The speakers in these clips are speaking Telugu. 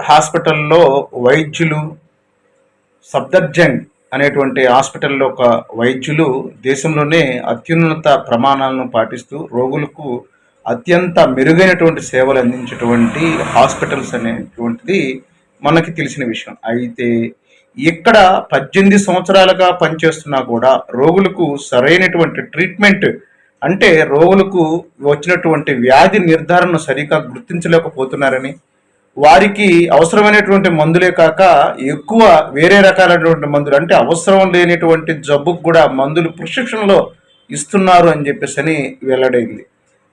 హాస్పిటల్లో వైద్యులు సబ్దర్జంగ్ అనేటువంటి హాస్పిటల్లో ఒక వైద్యులు దేశంలోనే అత్యున్నత ప్రమాణాలను పాటిస్తూ రోగులకు అత్యంత మెరుగైనటువంటి సేవలు అందించేటువంటి హాస్పిటల్స్ అనేటువంటిది మనకి తెలిసిన విషయం. అయితే ఇక్కడ పద్దెనిమిది సంవత్సరాలుగా పనిచేస్తున్నా కూడా రోగులకు సరైనటువంటి ట్రీట్మెంట్ అంటే రోగులకు వచ్చినటువంటి వ్యాధి నిర్ధారణ సరిగా గుర్తించలేకపోతున్నారని వారికి అవసరమైనటువంటి మందులే కాక ఎక్కువ వేరే రకాలైనటువంటి మందులు అంటే అవసరం లేనటువంటి జబ్బుకు కూడా మందులు ప్రిస్క్రిప్షన్లో ఇస్తున్నారు అని చెప్పేసి అని వెల్లడైంది.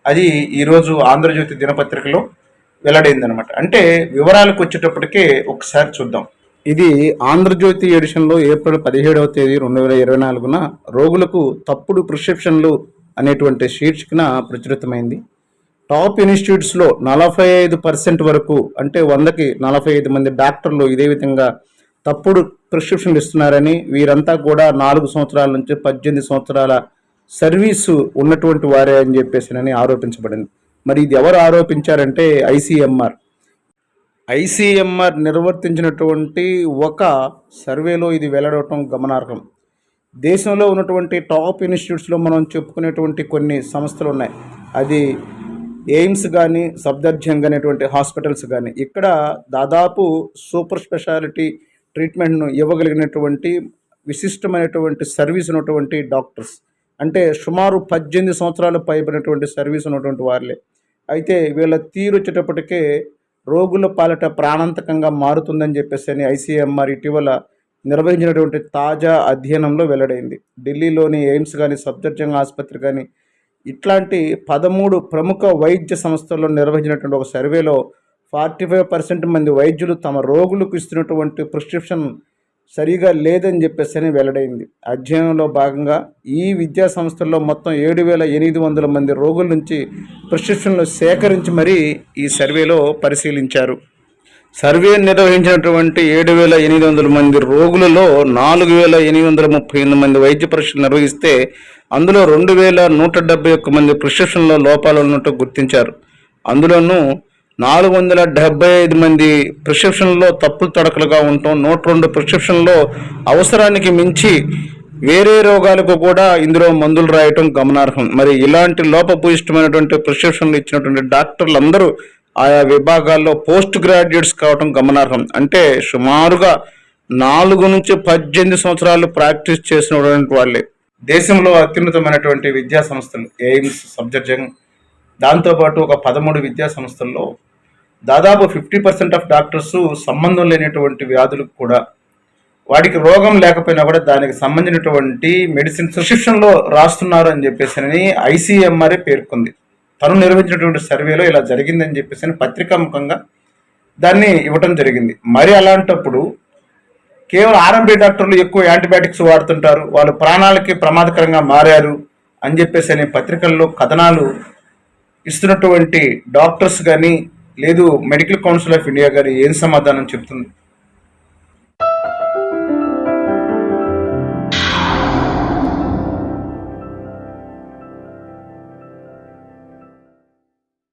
అది ఈరోజు ఆంధ్రజ్యోతి దినపత్రికలో వెల్లడైంది అనమాట అంటే వివరాలకు వచ్చేటప్పటికే ఒకసారి చూద్దాం. ఇది ఆంధ్రజ్యోతి ఎడిషన్లో ఏప్రిల్ పదిహేడవ తేదీ రెండు వేల ఇరవై నాలుగున రోగులకు తప్పుడు ప్రిస్క్రిప్షన్లు అనేటువంటి శీర్షికన ప్రచురితమైంది. టాప్ ఇన్స్టిట్యూట్స్లో నలభై ఐదు పర్సెంట్ వరకు అంటే వందకి నలభై ఐదు మంది డాక్టర్లు ఇదే విధంగా తప్పుడు ప్రిస్క్రిప్షన్లు ఇస్తున్నారని వీరంతా కూడా నాలుగు సంవత్సరాల నుంచి పద్దెనిమిది సంవత్సరాల సర్వీసు ఉన్నటువంటి వారే అని చెప్పేసి ఆరోపించబడింది. మరి ఇది ఎవరు ఆరోపించారంటే ఐసీఎంఆర్ ఐసీఎంఆర్ నిర్వర్తించినటువంటి ఒక సర్వేలో ఇది వెల్లడవటం గమనార్హం. దేశంలో ఉన్నటువంటి టాప్ ఇన్స్టిట్యూట్స్లో మనం చెప్పుకునేటువంటి కొన్ని సంస్థలు ఉన్నాయి. అది ఎయిమ్స్ కానీ సఫ్దర్జంగ్ అనేటువంటి హాస్పిటల్స్ కానీ ఇక్కడ దాదాపు సూపర్ స్పెషాలిటీ ట్రీట్మెంట్ను ఇవ్వగలిగినటువంటి విశిష్టమైనటువంటి సర్వీస్ ఉన్నటువంటి డాక్టర్స్. అంటే సుమారు పద్దెనిమిది సంవత్సరాలు పైబడినటువంటి సర్వీస్ ఉన్నటువంటి వారిలే. అయితే వీళ్ళ తీరు వచ్చేటప్పటికే రోగుల పాలట ప్రాణాంతకంగా మారుతుందని చెప్పేసి అని ఐసీఎంఆర్ ఇటీవల నిర్వహించినటువంటి తాజా అధ్యయనంలో వెల్లడైంది. ఢిల్లీలోని ఎయిమ్స్ కానీ సఫ్దర్జంగ్ ఆసుపత్రి కానీ ఇట్లాంటి పదమూడు ప్రముఖ వైద్య సంస్థల్లో నిర్వహించినటువంటి ఒక సర్వేలో ఫార్టీ ఫైవ్ పర్సెంట్ మంది వైద్యులు తమ రోగులకు ఇస్తున్నటువంటి ప్రిస్క్రిప్షన్ సరిగా లేదని చెప్పేసి అని వెల్లడైంది. అధ్యయనంలో భాగంగా ఈ విద్యా సంస్థల్లో మొత్తం ఏడు వేల ఎనిమిది వందల మంది రోగుల నుంచి ప్రిస్క్రిప్షన్లు సేకరించి మరీ ఈ సర్వేలో పరిశీలించారు. సర్వే నిర్వహించినటువంటి ఏడు వేల ఎనిమిది వందల మంది రోగులలో నాలుగు వేల ఎనిమిది వందల ముప్పై ఎనిమిది మంది వైద్య పరీక్షలు నిర్వహిస్తే అందులో రెండు వేల నూట డెబ్బై ఒక్క మంది ప్రిస్క్రిప్షన్లో లోపాలు ఉన్నట్టు గుర్తించారు. అందులోనూ నాలుగు వందల డెబ్బై ఐదు మంది ప్రిస్క్రిప్షన్లో తప్పులు తడకలుగా ఉండటం నూట రెండు ప్రిస్క్రిప్షన్లో అవసరానికి మించి వేరే రోగాలకు కూడా ఇందులో మందులు రాయటం గమనార్హం. మరి ఇలాంటి లోపభూయిష్టమైనటువంటి ప్రిస్క్రిప్షన్లు ఇచ్చినటువంటి డాక్టర్లు అందరూ ఆయా విభాగాల్లో పోస్ట్ గ్రాడ్యుయేట్స్ కావటం గమనార్హం. అంటే సుమారుగా నాలుగు నుంచి పద్దెనిమిది సంవత్సరాలు ప్రాక్టీస్ చేసినటువంటి వాళ్ళే. దేశంలో అత్యున్నతమైనటువంటి విద్యా సంస్థలు ఎయిమ్స్ సబ్జెక్ట్ దాంతోపాటు ఒక పదమూడు విద్యా సంస్థల్లో దాదాపు ఫిఫ్టీ పర్సెంట్ ఆఫ్ డాక్టర్స్ సంబంధం లేనటువంటి వ్యాధులకు కూడా. వాడికి రోగం లేకపోయినా కూడా దానికి సంబంధించినటువంటి మెడిసిన్ ప్రిస్క్రిప్షన్లో రాస్తున్నారు అని చెప్పేసి అని ఐసీఎంఆర్ఏ పేర్కొంది. తను నిర్వహించినటువంటి సర్వేలో ఇలా జరిగిందని చెప్పేసి అని పత్రికాముఖంగా దాన్ని ఇవ్వటం జరిగింది. మరి అలాంటప్పుడు కేవలం ఆర్ఎంపీ డాక్టర్లు ఎక్కువ యాంటీబయాటిక్స్ వాడుతుంటారు. వాళ్ళు ప్రాణాలకి ప్రమాదకరంగా మారారు అని చెప్పేసి అనే పత్రికల్లో కథనాలు ఇస్తున్నటువంటి డాక్టర్స్ కానీ లేదు మెడికల్ కౌన్సిల్ ఆఫ్ ఇండియా కానీ ఏం సమాధానం చెప్తుంది